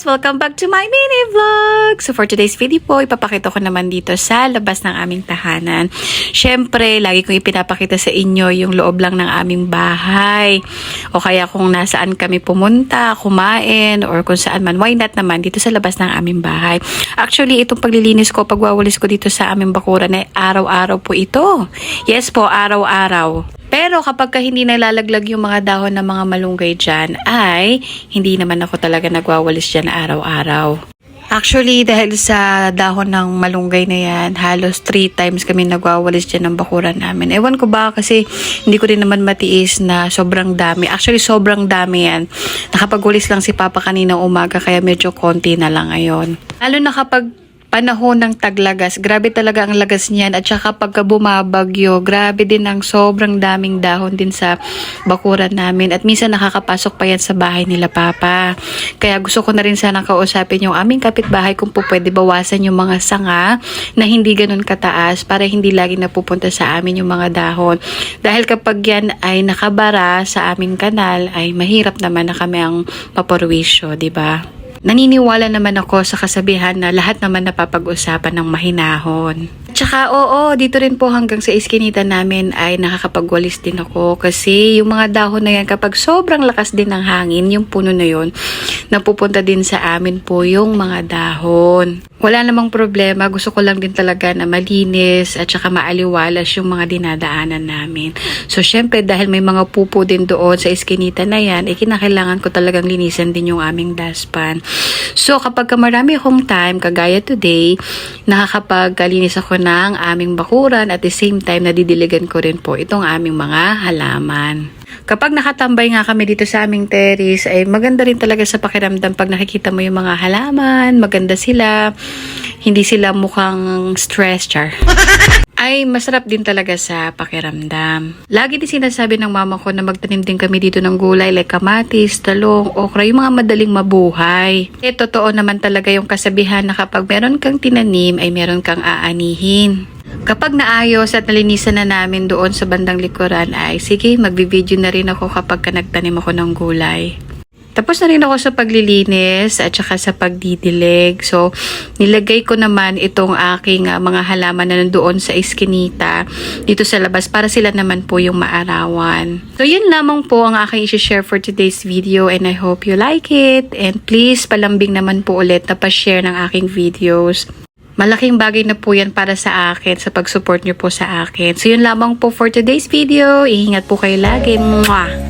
guys! Welcome back to my mini vlog! So for today's video po, ipapakita ko naman dito sa labas ng aming tahanan. Siyempre, lagi kong ipinapakita sa inyo yung loob lang ng aming bahay. O kaya kung nasaan kami pumunta, kumain, or kung saan man, why not naman dito sa labas ng aming bahay. Actually, itong paglilinis ko, pagwawalis ko dito sa aming bakuran ay araw-araw po ito. Yes po, araw-araw. Pero kapag ka hindi nalalaglag yung mga dahon ng mga malunggay dyan, ay hindi naman ako talaga nagwawalis dyan araw-araw. Actually, dahil sa dahon ng malunggay na yan, halos three times kami nagwawalis dyan ng bakuran namin. Ewan ko ba kasi hindi ko rin naman matiis na sobrang dami. Actually, sobrang dami yan. Nakapagwalis lang si Papa kanina umaga kaya medyo konti na lang ngayon. Lalo na kapag panahon ng taglagas, grabe talaga ang lagas niyan at saka pagka bumabagyo, grabe din ang sobrang daming dahon din sa bakuran namin at minsan nakakapasok pa yan sa bahay nila papa. Kaya gusto ko na rin sana kausapin yung aming kapitbahay kung po pwede bawasan yung mga sanga na hindi ganun kataas para hindi lagi napupunta sa amin yung mga dahon. Dahil kapag yan ay nakabara sa aming kanal ay mahirap naman na kami ang paporwisyo, di ba? Naniniwala naman ako sa kasabihan na lahat naman napapag-usapan ng mahinahon. Tsaka oo, dito rin po hanggang sa iskinita namin ay nakakapagwalis din ako kasi yung mga dahon na yan kapag sobrang lakas din ng hangin, yung puno na yun, napupunta din sa amin po yung mga dahon. Wala namang problema, gusto ko lang din talaga na malinis at saka maaliwalas yung mga dinadaanan namin. So syempre dahil may mga pupo din doon sa iskinita na yan, eh kinakailangan ko talagang linisan din yung aming dustpan. So kapag ka marami akong time, kagaya today, nakakapagkalinis ako ng aming bakuran at the same time nadidiligan ko rin po itong aming mga halaman. Kapag nakatambay nga kami dito sa aming terrace, ay maganda rin talaga sa pakiramdam pag nakikita mo yung mga halaman, maganda sila, hindi sila mukhang stress, char. ay masarap din talaga sa pakiramdam. Lagi din sinasabi ng mama ko na magtanim din kami dito ng gulay like kamatis, talong, okra, yung mga madaling mabuhay. Eh, totoo naman talaga yung kasabihan na kapag meron kang tinanim ay meron kang aanihin. Kapag naayos at nalinisan na namin doon sa bandang likuran ay sige, magbi-video na rin ako kapag ka nagtanim ako ng gulay. Tapos na rin ako sa paglilinis at saka sa pagdidilig. So, nilagay ko naman itong aking ah, mga halaman na nandoon sa iskinita dito sa labas para sila naman po yung maarawan. So, yun lamang po ang aking isi-share for today's video and I hope you like it. And please, palambing naman po ulit na pa-share ng aking videos. Malaking bagay na po yan para sa akin, sa pag-support nyo po sa akin. So, yun lamang po for today's video. Iingat po kayo lagi. Mwah!